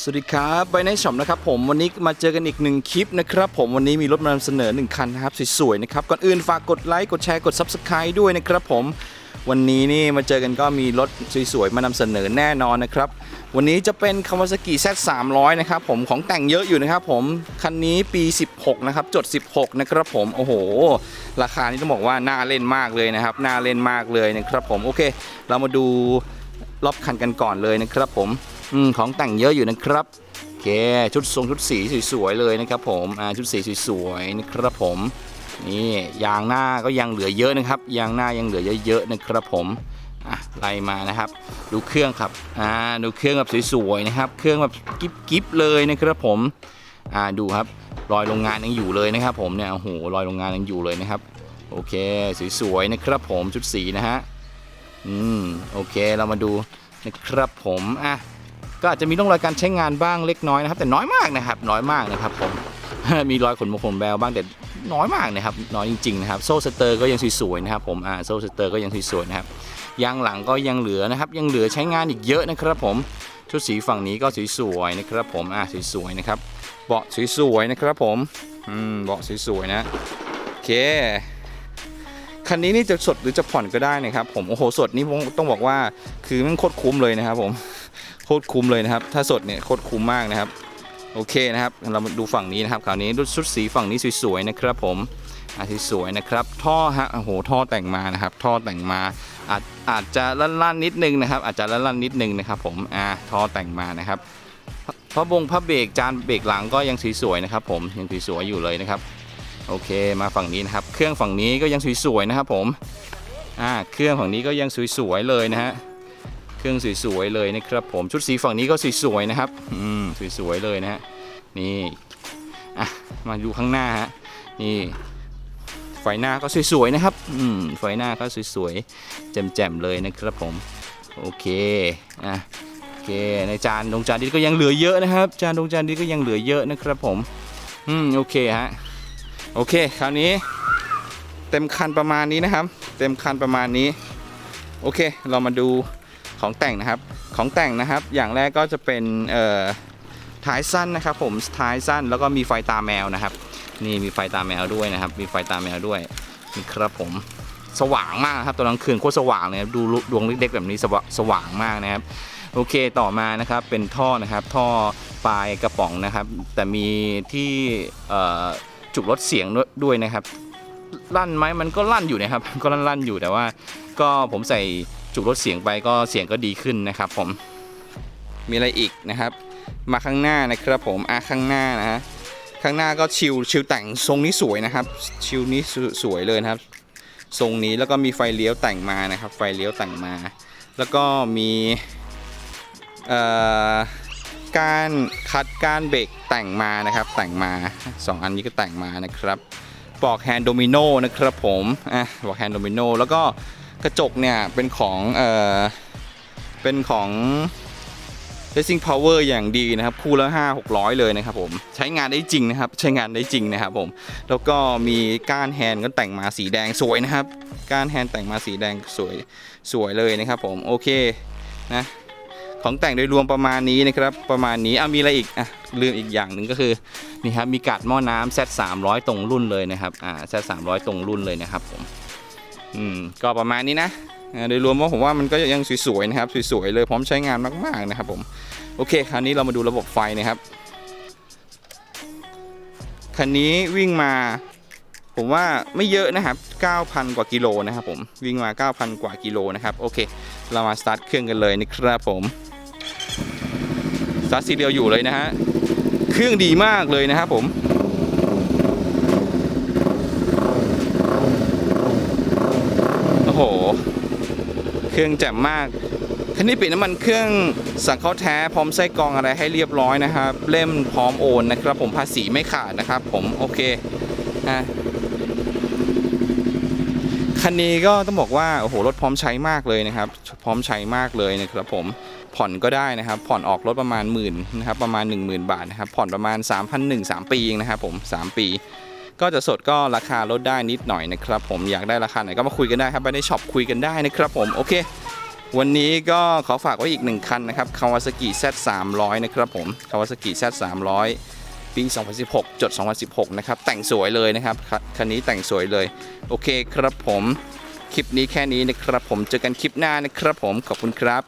สวัสดีครับไบในช็อปนะครับผมวันนี้มาเจอกันอีกหนึ่งคลิปนะครับผมวันนี้มีรถมานำเสนอหนึ่งคันนะครับสวยๆนะครับก่อนอื่นฝากกดไลค์กดแชร์กด Subscribe ด้วยนะครับผมวันนี้นี่มาเจอกันก็มีรถสวยๆมานำเสนอแน่นอนนะครับวันนี้จะเป็น Kawasaki Z300 นะครับผมของแต่งเยอะอยู่นะครับผมคันนี้ปี 16 นะครับจด 16 นะครับผมโอ้โห ราคานี่ต้องบอกว่าน่าเล่นมากเลยนะครับน่าเล่นมากเลยนะครับผมโอเค เรามาดูรอบคันกันก่อนเลยนะครับผม อืมของแต่งเยอะอยู่นะครับโอเคชุดทรงชุดสีสวยๆเลยนะครับ ผมอ่าชุดสีสวยๆนะครับผมนี่ยางหน้าก็ยังเหลือเยอะนะครับ ยางหน้ายังเหลือเยอะๆนะครับผมอะไล่มานะครับ ดูเครื่องครับอ่าดูเครื่องแบบสวยๆนะครับ เครื่องแบบกิ๊บๆเลยนะครับผมอ่าดูครับรอยโรงงานยังอยู่เลยนะครับ ผมเนี่ยโอ้โหรอยโรงงานยังอยู่เลยนะครับ โอเคสวยๆนะครับ ผมชุดสีนะฮะอืมโอเคเรามาดูนะครับผมอะ ก็อาจจะมีร่องรอยการใช้งานบ้างเล็กน้อยนะครับ แต่น้อยมากนะครับ น้อยมากนะครับผมมีรอยขนมขนแบวบ้างแต่น้อยมากนะครับน้อยจริงๆนะครับโซ่สเตอร์ก็ยังสวยๆนะครับผมอ่าโซ่สเตอร์ก็ยังสวยๆนะครับยางหลังก็ยังเหลือนะครับ ยังเหลือใช้งานอีกเยอะนะครับผมชุดสีฝั่งนี้ก็สวยๆนะครับผมอ่าสวยๆนะครับเบาะสวยๆนะครับผมอืมเบาะสวยๆนะโอเคคันนี้นี่จะสดหรือจะผ่อนก็ได้นะครับผมโอ้โหสดนี่ต้องบอกว่าคือมันโคตรคุ้มเลยนะครับผม โคตรคุ้มเลยนะครับ ถ้าสดเนี่ยโคตรคุ้มมากนะครับ โอเคนะครับ เรามาดูฝั่งนี้นะครับคราวนี้ชุดสีฝั่งนี้สวยๆนะครับผมอะสวยๆนะครับ ท่อฮะโอ้โหท่อแต่งมานะครับ ท่อแต่งมาอาจอาจจะลั่นๆนิดนึงนะครับ อาจจะลั่นๆนิดนึงนะครับ ผมอ่าท่อแต่งมานะครับพระบงพระเบรกจานเบรกหลังก็ยังสวยๆนะครับ ผมยังสวยๆอยู่เลยนะครับ โอเคมาฝั่งนี้นะครับ เครื่องฝั่งนี้ก็ยังสวยๆนะครับ ผมอ่าเครื่องฝั่งนี้ก็ยังสวยๆเลยนะฮะ เครื่องสวยๆเลยนะครับผมชุดสีฝั่งนี้ก็สวยๆนะครับอืมสวยๆเลยนะฮะนี่อะมาดูข้างหน้าฮะนี่ไฟหน้าก็สวยๆนะครับอืมไฟหน้าก็สวยๆแจ่มๆเลยนะครับผมโอเคอะโอเคในจานดวงจานดินก็ยังเหลือเยอะนะครับ จานดวงจานดินก็ยังเหลือเยอะนะครับผมอืมโอเคฮะโอเคคราวนี้ เต็มคันประมาณนี้นะครับ เต็มคันประมาณนี้ โอเค เรามาดู ของแต่งนะครับ ของแต่งนะครับ อย่างแรกก็จะเป็นท้ายสั้นนะครับผมท้ายสั้นแล้วก็มีไฟตาแมวนะครับ นี่มีไฟตาแมวด้วยนะครับ มีไฟตาแมวด้วยนี่ครับผมสว่างมากครับตอนกลางคืนโคตรสว่างเลยครับดูดวงเล็กๆแบบนี้สว่างสว่างมากนะครับ โอเคต่อมานะครับเป็นท่อนะครับ ท่อปลายกระป๋องนะครับ แต่มีที่จุกลดเสียงด้วยนะครับลั่นไหมมันก็ลั่นอยู่นะครับ ก็ลั่นๆอยู่แต่ว่า ก็ผมใส่ จุลดเสียงไปก็เสียงก็ดีขึ้นนะครับ ผมมีอะไรอีกนะครับ มาข้างหน้านะครับผมอะข้างหน้านะฮะข้างหน้าก็ชิลชิลแต่งทรงนี้สวยนะครับ ชิลนี้สวยเลยนะครับ ทรงนี้แล้วก็มีไฟเลี้ยวแต่งมานะครับ ไฟเลี้ยวแต่งมา แล้วก็มีเอ่อการคัดการเบรกแต่งมานะครับ แต่งมาสองอันนี้ก็แต่งมานะครับปอกแฮนด์โดมิโนนะครับผมอะปอกแฮนด์โดมิโนแล้วก็ กระจกเนี่ยเป็นของเอ่อเป็นของ Racing Power อย่างดีนะครับคู่ละ5 600 เลยนะครับผมใช้งานได้จริงนะครับใช้งานได้จริงนะครับผมแล้วก็มีก้านแฮนด์ก็แต่งมาสีแดงสวยนะครับก้านแฮนด์แต่งมาสีแดงสวยสวยเลยนะครับผมโอเคนะของแต่งโดยรวมประมาณนี้นะครับประมาณนี้อะมีอะไรอีกอะลืมอีกอย่างหนึ่งก็คือนี่ครับมีกัดหม้อน้ำ Z 300 ตรงรุ่นเลยนะครับอ่า Z 300 ตรงรุ่นเลยนะครับผม อืมก็ประมาณนี้นะโดยรวมว่าผมว่ามันก็ยังสวยๆนะครับสวยๆเลยพร้อมใช้งานมากๆนะครับผมโอเคคราวนี้เรามาดูระบบไฟนะครับคันนี้วิ่งมาผมว่าไม่เยอะนะครับ 9,000 กว่ากิโลนะครับผมวิ่งมา 9,000 กว่ากิโลนะครับโอเค เรามาสตาร์ทเครื่องกันเลยนะครับผมสตาร์ทซีเรียลอยู่เลยนะฮะเครื่องดีมากเลยนะครับผม โอ้โห เครื่องแจ่มมากคันนี้ปิดน้ำมันเครื่องสั่งเข้าแท้พร้อมไส้กรองอะไรให้เรียบร้อยนะครับ เล่มพร้อมโอนนะครับผมภาษีไม่ขาดนะครับ ผมโอเคอะคันนี้ก็ต้องบอกว่าโอ้โหรถพร้อมใช้มากเลยนะครับ พร้อมใช้มากเลยนะครับผมผ่อนก็ได้นะครับ ผ่อนออกรถประมาณหมื่นนะครับประมาณ 10,000 บาทนะครับผ่อนประมาณ 3,001 3ปีเองนะครับผม 3 ปี ก็จะสดก็ราคาลดได้นิดหน่อยนะครับผมอยากได้ราคาไหนก็มาคุยกันได้ครับไปในช็อปคุยกันได้นะครับผมโอเค วันนี้ก็ขอฝากไว้อีกหนึ่งคันนะครับ Kawasaki Z300 นะครับผม Kawasaki Z300 ปี 2016 จด 2016 นะครับ แต่งสวยเลยนะครับ คันนี้แต่งสวยเลย โอเคครับผม คลิปนี้แค่นี้นะครับผม เจอกันคลิปหน้านะครับผม ขอบคุณครับ